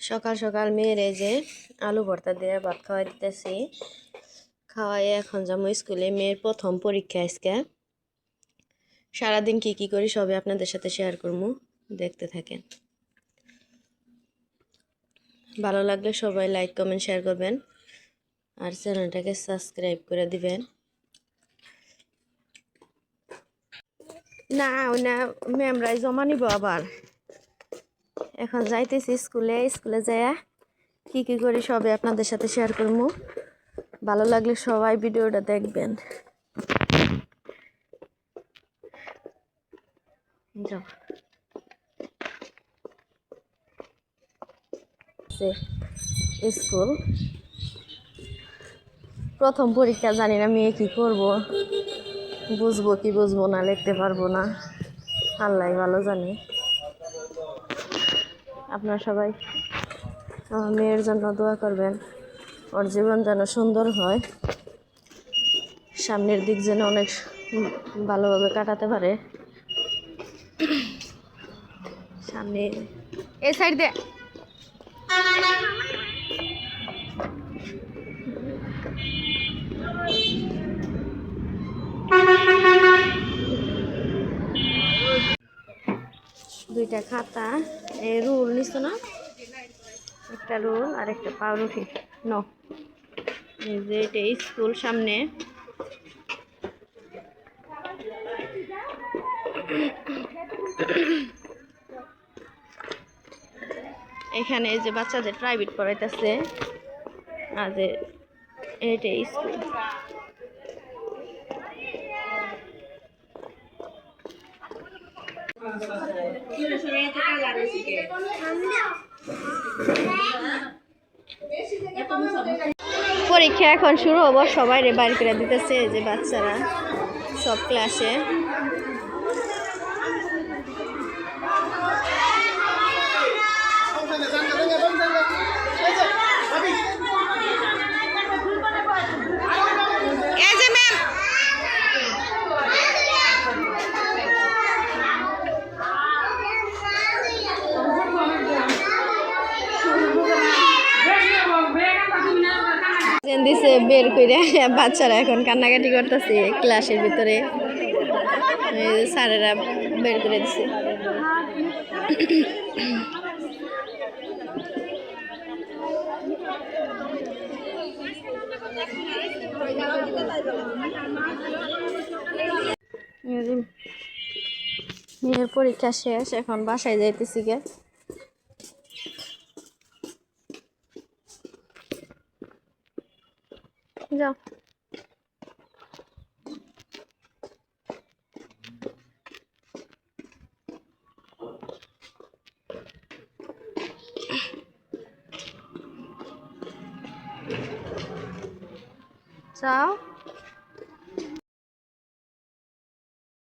সকাল সকাল মেয়ের এই যে আলু ভর্তা দিয়ে ভাত খাওয়াই দিতেছি। খাওয়াই এখন যাব স্কুলে, মেয়ের প্রথম পরীক্ষা আজকে। সারাদিন কি কি করি সবই আপনাদের সাথে শেয়ার করব, দেখতে থাকেন। ভালো লাগলে সবাই লাইক কমেন্ট শেয়ার করবেন। আর চ্যানেলটাকে সাবস্ক্রাইব করে দিবেন। না ওই না ম্যামরাই জমা নিব আবার। এখন যাইতেছি স্কুলে স্কুলে যাইয়া কি কি করি সবে আপনাদের সাথে শেয়ার করব। ভালো লাগলে সবাই ভিডিওটা দেখবেন। স্কুল। প্রথম পরীক্ষা জানি না মেয়ে কি করব। বুঝব কি বুঝব না, লিখতে পারব না। আল্লাহ ভালো জানে। আপনারা সবাই, আমার মেয়ের জন্য দোয়া করবেন। ওর জীবন যেন সুন্দর হয়। সামনের দিক যেন অনেক ভালোভাবে কাটাতে পারে। সামনে এই সাইড দুইটা খাতা রুল নিস না? একটা রোল আর একটা পাউরুটি। ন। এই যে এটা স্কুল সামনে। এখানে যে বাচ্চাদের প্রাইভেট পড়াইতেছে। আর যে এটা স্কুল। পরীক্ষা এখন শুরু হব সবাই রে বাইর করে দিতেছে যে বাচ্চারা সব ক্লাসে দিছে বের করে বাচ্চারা এখন কান্নাকাটি করতেছে ক্লাসের ভিতরে। স্যারেরা বের করে দিছে। মেয়ের পরীক্ষা শেষ, এখন বাসায় যাইতেছি গে जाओ जाओ